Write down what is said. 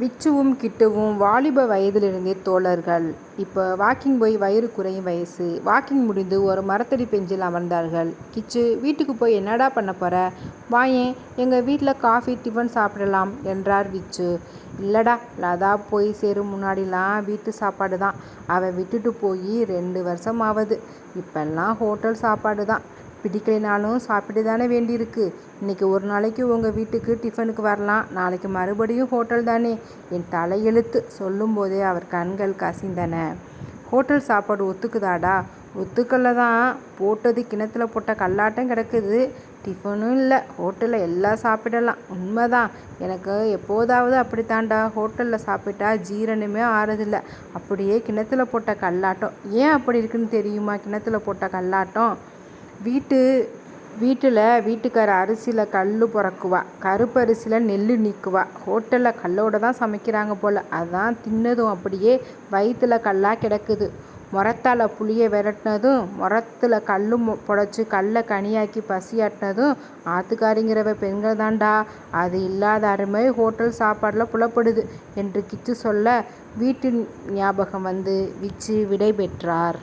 விச்சுவும் கிட்டுவும் வாலிப வயதிலிருந்தே தோழர்கள். இப்போ வாக்கிங் போய் வயிறு குறையும் வயசு. வாக்கிங் முடிந்து ஒரு மரத்தடி பெஞ்சில் அமர்ந்தார்கள். கிச்சு வீட்டுக்கு போய் என்னடா பண்ண போற? வாயேன் எங்கள் வீட்டில் காஃபி டிஃபன் சாப்பிடலாம் என்றார் விச்சு. இல்லடா லதா போய் சேரும் முன்னாடிலாம் வீட்டு சாப்பாடு தான். அவ விட்டுட்டு போய் ரெண்டு வருஷம் ஆவது. இப்பெல்லாம் ஹோட்டல் சாப்பாடு தான். பிடிக்கலைனாலும் சாப்பிட்டு தானே வேண்டியிருக்கு. இன்னைக்கு ஒரு நாளைக்கு உங்கள் வீட்டுக்கு டிஃபனுக்கு வரலாம். நாளைக்கு மறுபடியும் ஹோட்டல் தானே. என் தலையெழுத்து. சொல்லும்போதே அவர் கண்கள் கசிந்தன. ஹோட்டல் சாப்பாடு ஒத்துக்குதாடா? ஒத்துக்கல்ல தான். போட்டது கிணத்துல போட்ட கல்லாட்டம் கிடக்குது. டிஃபனும் இல்லை ஹோட்டலில் எல்லாம் சாப்பிடலாம். உண்மை தான். எனக்கு எப்போதாவது அப்படித்தான்டா. ஹோட்டலில் சாப்பிட்டா ஜீரணமே ஆறதில்லை அப்படியே கிணத்துல போட்ட கல்லாட்டம். ஏன் அப்படி இருக்குன்னு தெரியுமா கிணத்துல போட்ட கல்லாட்டம்? வீட்டு வீட்டில் வீட்டுக்கார அரிசியில் கல் புறக்குவா கருப்பரிசியில் நெல் நீக்குவா. ஹோட்டலில் கல்லோட தான் சமைக்கிறாங்க போல் அதான் தின்னதும் அப்படியே வயிற்றில் கல்லா கிடக்குது. முரத்தால் புளியை விரட்டினதும் முரத்தில் கல்லு புடச்சி கல்லை கனியாக்கி பசியாட்டினதும் ஆத்துக்காரிங்கிறவ பெண்கள் தான்டா. அது இல்லாத அருமை ஹோட்டல் சாப்பாடில் புலப்படுது என்று கிச்சு சொல்ல வீட்டு ஞாபகம் வந்து விச்சு விடை பெற்றார்.